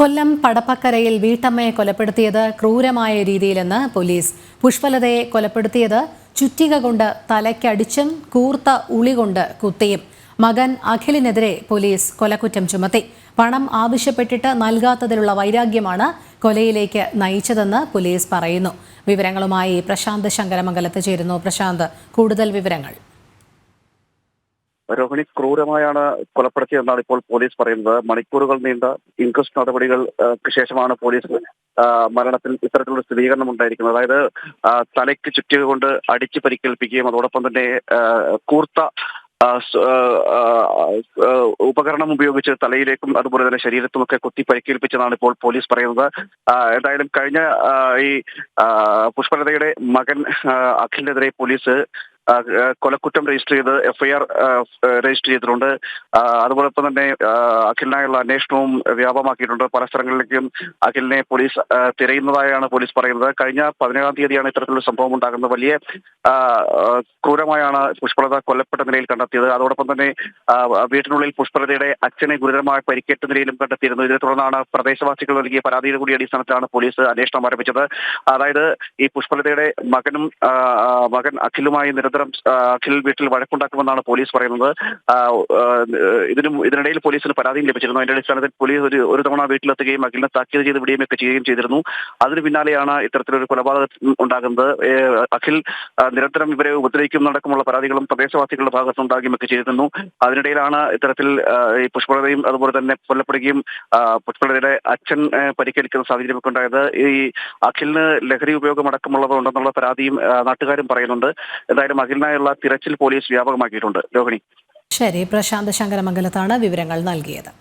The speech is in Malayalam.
കൊല്ലം പടപ്പക്കരയിൽ വീട്ടമ്മയെ കൊലപ്പെടുത്തിയത് ക്രൂരമായ രീതിയിലെന്ന് പോലീസ്. പുഷ്പലതയെ കൊലപ്പെടുത്തിയത് ചുറ്റിക കൊണ്ട് തലയ്ക്കടിച്ചും കൂർത്ത ഉളി കൊണ്ട് കുത്തിയും. മകൻ അഖിലിനെതിരെ പോലീസ് കൊലക്കുറ്റം ചുമത്തി. പണം ആവശ്യപ്പെട്ടിട്ട് നൽകാത്തതിലുള്ള വൈരാഗ്യമാണ് കൊലയിലേക്ക് നയിച്ചതെന്ന് പോലീസ് പറയുന്നു. വിവരങ്ങളുമായി പ്രശാന്ത് ശങ്കരമംഗലത്ത് ചേരുന്നു. പ്രശാന്ത് കൂടുതൽ വിവരങ്ങൾ. രോഹിണി ക്രൂരമായാണ് കൊലപ്പെടുത്തിയെന്നാണ് ഇപ്പോൾ പോലീസ് പറയുന്നത്. മണിക്കൂറുകൾ നീണ്ട ഇൻക്വസ്റ്റ് നടപടികൾക്ക് ശേഷമാണ് പോലീസ് മരണത്തിൽ ഇത്തരത്തിലുള്ള സ്ഥിരീകരണം ഉണ്ടായിരിക്കുന്നത്. അതായത് തലയ്ക്ക് ചുറ്റിക കൊണ്ട് അടിച്ച് പരിക്കേൽപ്പിക്കുകയും അതോടൊപ്പം തന്നെ കൂർത്ത ഉപകരണം ഉപയോഗിച്ച് തലയിലേക്കും അതുപോലെ തന്നെ ശരീരത്തുമൊക്കെ കുത്തി പരിക്കേൽപ്പിച്ചതാണ് ഇപ്പോൾ പോലീസ് പറയുന്നത്. എന്തായാലും കഴിഞ്ഞ ഈ പുഷ്പലതയുടെ മകൻ അഖിലിനെതിരെ പോലീസ് കൊലക്കുറ്റം രജിസ്റ്റർ ചെയ്ത് എഫ്ഐആർ രജിസ്റ്റർ ചെയ്തിട്ടുണ്ട്. അതുപോലെ തന്നെ അഖിലിനായുള്ള അന്വേഷണവും വ്യാപമാക്കിയിട്ടുണ്ട് പല സ്ഥലങ്ങളിലേക്കും അഖിലിനെ പോലീസ് തിരയുന്നതായാണ് പോലീസ് പറയുന്നത്. കഴിഞ്ഞ പതിനേഴാം തീയതിയാണ് ഇത്തരത്തിലുള്ള സംഭവം ഉണ്ടാകുന്നത്. വലിയ ക്രൂരമായാണ് പുഷ്പലത കൊല്ലപ്പെട്ട നിലയിൽ കണ്ടെത്തിയത്. അതോടൊപ്പം തന്നെ വീട്ടിനുള്ളിൽ പുഷ്പലതയുടെ അച്ഛനെ ഗുരുതരമായ പരിക്കേറ്റ നിലയിലും കണ്ടെത്തിയിരുന്നു. ഇതിനെ തുടർന്നാണ് പ്രദേശവാസികൾ നൽകിയ പരാതിയുടെ കൂടി അടിസ്ഥാനത്തിലാണ് പോലീസ് അന്വേഷണം ആരംഭിച്ചത്. അതായത് ഈ പുഷ്പലതയുടെ മകനും മകൻ അഖിലുമായി നിരന്തരം ആ, അഖിൽ വീട്ടിൽ വഴക്കുണ്ടാക്കുമെന്നാണ് പോലീസ് പറയുന്നത്. ഇതിനും ഇതിനിടയിൽ പോലീസിന് പരാതിയും ലഭിച്ചിരുന്നു. അതിന്റെ അടിസ്ഥാനത്തിൽ പോലീസ് ഒരു ഒരു തവണ വീട്ടിലെത്തുകയും അഖിലിനെ താക്കീത് ചെയ്ത് വിടുകയും ഒക്കെ ചെയ്യുകയും ചെയ്തിരുന്നു. അതിന് പിന്നാലെയാണ് ഇത്തരത്തിലൊരു കൊലപാതകം ഉണ്ടാകുന്നത്. അഖിൽ നിരന്തരം ഇവരെ ഉപദ്രവിക്കും നടക്കുമുള്ള പരാതികളും പ്രദേശവാസികളുടെ ഭാഗത്ത് ഉണ്ടാകുകയും ഒക്കെ ചെയ്തിരുന്നു. അതിനിടയിലാണ് ഇത്തരത്തിൽ ഈ പുഷ്പലതയും അതുപോലെ തന്നെ കൊല്ലപ്പെടുകയും പുഷ്പളതയുടെ അച്ഛൻ പരിക്കേൽക്കുന്ന സാഹചര്യമൊക്കെ ഉണ്ടായത്. ഈ അഖിലിന് ലഹരി ഉപയോഗം അടക്കമുള്ളതുണ്ടെന്നുള്ള പരാതിയും നാട്ടുകാരും പറയുന്നുണ്ട്. എന്തായാലും അഖിലിനായുള്ള തിരച്ചിൽ പോലീസ് വ്യാപകമാക്കിയിട്ടുണ്ട്. രോഹിണി. ശരി പ്രശാന്ത് ശങ്കരമംഗലത്താണ് വിവരങ്ങൾ നൽകിയത്.